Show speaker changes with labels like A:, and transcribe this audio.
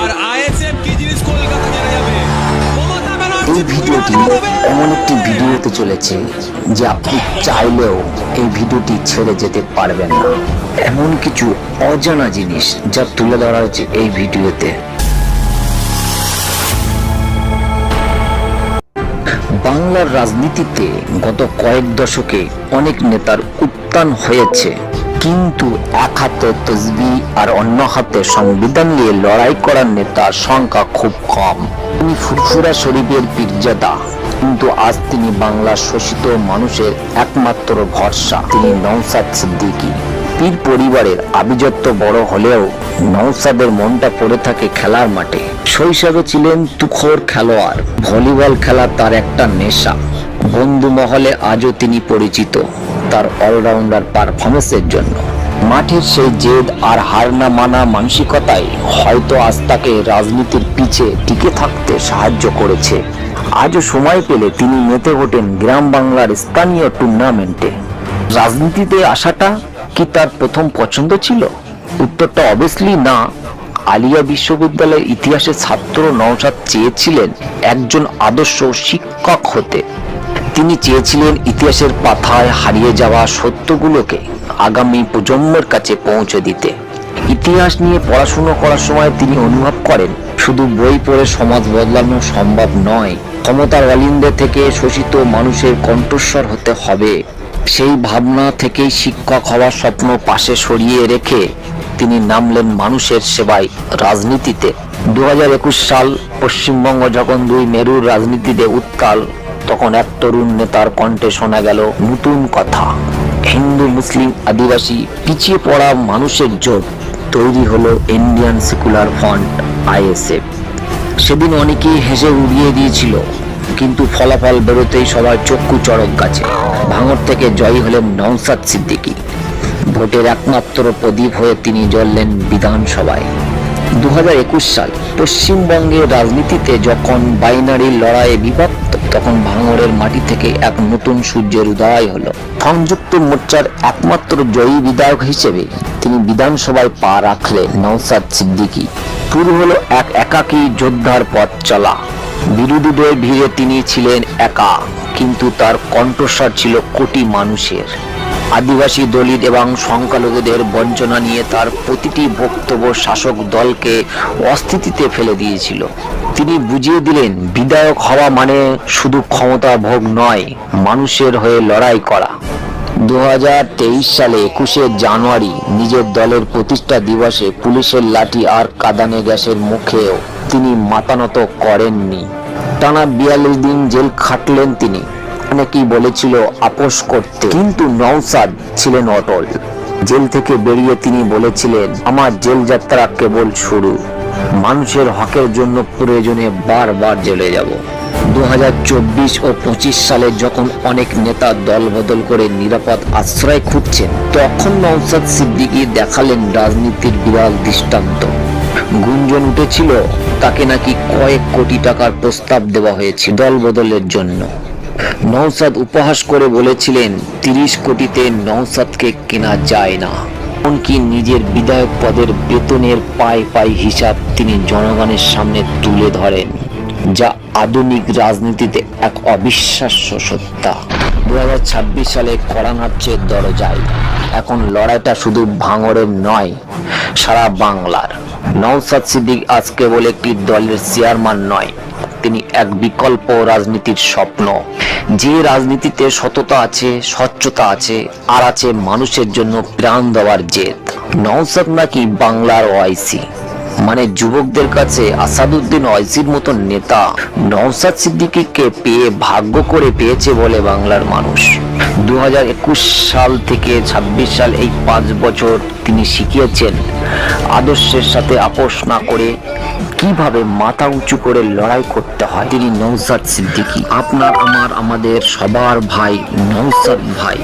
A: আর ISF কি জিনিস কলকাতা জেনে যাবে?
B: এই ভিডিওটি এমন একটি ভিডিও হতে চলেছে যে আপনি চাইলেও এই ভিডিওটি ছেড়ে যেতে পারবেন না। এমন কিছু অজানা জিনিস যা তুলে ধরা হয়েছে এই ভিডিওতে। বাংলার রাজনীতিতে গত কয়েক দশকে অনেক নেতার উত্থান হয়েছে। কিন্তু এক হাতে তসবি আর অন্য হাতে সংবিধান নিয়ে লড়াই করার নেতার সংখ্যা খুব কম। তিনি ফুরফুরা শরীফের পীরজাদা, কিন্তু আজ তিনি বাংলার শোষিত মানুষের একমাত্র ভরসা। তিনি নৌসাদ সিদ্দিকী। পীর পরিবারের আভিজাত্য বড় হলেও নৌসাদের মনটা পড়ে থাকে খেলার মাঠে। শৈশবে ছিলেন তুখোর খেলোয়াড়। ভলিবল খেলা তার একটা নেশা। বন্ধু মহলে আজও তিনি পরিচিত। তার অলরাউন্ডার পারফরমেন্সের জন্য। মাঠের সেই জেদ আর হার না মানা মানসিকতাই হয়তো আজ তাকে রাজনীতির পিছে টিকে থাকতে সাহায্য করেছে। আজও সময় পেলে তিনি মেতে ওঠেন গ্রাম বাংলার স্থানীয় টুর্নামেন্টে। রাজনীতিতে আসাটা কি তার প্রথম পছন্দ ছিল? উত্তরটা অবভিয়াসলি না। আলিয়া বিশ্ববিদ্যালয়ের ইতিহাসের ছাত্র নওশাদ চেয়েছিলেন একজন আদর্শ শিক্ষক হতে। তিনি চেয়েছিলেন ইতিহাসের পাথায় হারিয়ে যাওয়া সত্যগুলোকে আগামী প্রজন্মের কাছে পৌঁছে দিতে। ইতিহাস নিয়ে পড়াশুনো করার সময় তিনি অনুভব করেন, শুধু বই পড়ে সমাজ বদলানো সম্ভব নয় ক্ষমতার অলিন্দে থেকে শোষিত মানুষের কণ্ঠস্বর হতে হবে। সেই ভাবনা থেকেই শিক্ষক হওয়ার স্বপ্ন পাশে সরিয়ে রেখে তিনি নামলেন মানুষের সেবায় রাজনীতিতে। দু হাজার একুশ সাল পশ্চিমবঙ্গ যখন দুই মেরুর রাজনীতিতে উত্তাল তখন এক তরুণ নেতার কণ্ঠে শোনা গেল নতুন কথা। হিন্দু, মুসলিম, আদিবাসী, পিছিয়ে পড়া মানুষের জোট। তৈরি হলো ইন্ডিয়ান সেকুলার ফ্রন্ট, আইএসএফ। সেদিন অনেকেই হেসে উড়িয়ে দিয়েছিল, কিন্তু ফলাফল বেরোতেই সবার চক্ষু চড়ক গাছে। ভাঙর থেকে জয়ী হলেন নওসাদ সিদ্দিকী। ভোটের একমাত্র প্রদীপ হয়ে তিনি জ্বললেন বিধানসভায়। দু হাজার একুশ সাল পশ্চিমবঙ্গের রাজনীতিতে যখন বাইনারি লড়াইয়ে বিভক্ত, তখন ভাঙড়ের মাটি থেকে এক নতুন সূর্যের উদয় হলো। সংযুক্ত মোর্চার একমাত্র জয়ী বিধায়ক হিসেবে তিনি বিধানসভায় পা রাখলেন নওসাদ সিদ্দিকী। শুরু হলো এক একাকী যোদ্ধার পথ চলা। বিরোধীদের ভিড়ে তিনি ছিলেন একা, কিন্তু তার কণ্ঠস্বর ছিল কোটি মানুষের। আদিবাসী দলিত এবং সংখ্যালঘুদের বঞ্চনা নিয়ে তার প্রতিটি বক্তব্য শাসক দলকে অস্থিতিতে ফেলে দিয়েছিল। তিনি বুঝিয়ে দিলেন, বিধায়ক হওয়া মানে শুধু ক্ষমতা ভোগ নয়, মানুষের হয়ে লড়াই করা। দুহাজার তেইশ সালে একুশে জানুয়ারি নিজের দলের প্রতিষ্ঠা দিবসে পুলিশের লাঠি আর কাদানে গ্যাসের মুখেও তিনি মাতানত করেননি। টানা বিয়াল্লিশ দিন জেল খাটলেন তিনি। অনেকেই বলেছিল, আপোষ করতে। কিন্তু নওসাদ ছিলেন অটল। জেল থেকে বেরিয়ে তিনি বলেছিলেন, আমার জেল যাত্রা কেবল শুরু। মানুষের হকের জন্য প্রয়োজনে বারবার জেলে যাব। দু ও পঁচিশ সালে যখন অনেক নেতা দল বদল করে নিরাপদ আশ্রয় খুঁজছেন, তখন নওসাদ সিদ্দিকী দেখালেন রাজনীতির বিরাল দৃষ্টান্ত। গুঞ্জন উঠেছিল, তাকে নাকি কয়েক কোটি টাকার প্রস্তাব দেওয়া হয়েছে দল বদলের জন্য। নওসাদ উপহাস করে বলেছিলেন, তিরিশ কোটিতে নওসাদকে কেনা যায় না। এমনকি নিজের বিধায়ক পদের বেতনের পায় পাই হিসাব তিনি জনগণের সামনে তুলে ধরেন, যা আধুনিক রাজনীতিতে এক অবিশ্বাস্য সত্তা। দু সালে কড়া নাড়ছে দরজায়। এখন লড়াইটা শুধু ভাঙরের নয়, সারা বাংলার। নওসাদ সিদ্দিক আজ কেবল একটি দলের চেয়ারম্যান নয় তিনি এক বিকল্প রাজনীতির স্বপ্ন। যে রাজনীতিতে সততা আছে, স্বচ্ছতা আছে, আর আছে মানুষের জন্য প্রাণ দেওয়ার জেদ। নওসাদ নাকি বাংলার ওআইসি মানে যুবকদের কাছে আসাদুদ্দিন ওয়াইসির মতো নেতা। নওসাদ সিদ্দিকীকে পেয়ে ভাগ্য করে পেয়েছে বলে বাংলার মানুষ। দু হাজার একুশ সাল থেকে ২৬ সাল এই পাঁচ বছর তিনি শিখিয়েছেন আদর্শের সাথে আপোষ না করে কীভাবে মাথা উঁচু করে লড়াই করতে হয়? তিনি নৌসাদ সিদ্দিকি। আপনার, আমার, আমাদের সবার ভাই নৌসাদ ভাই।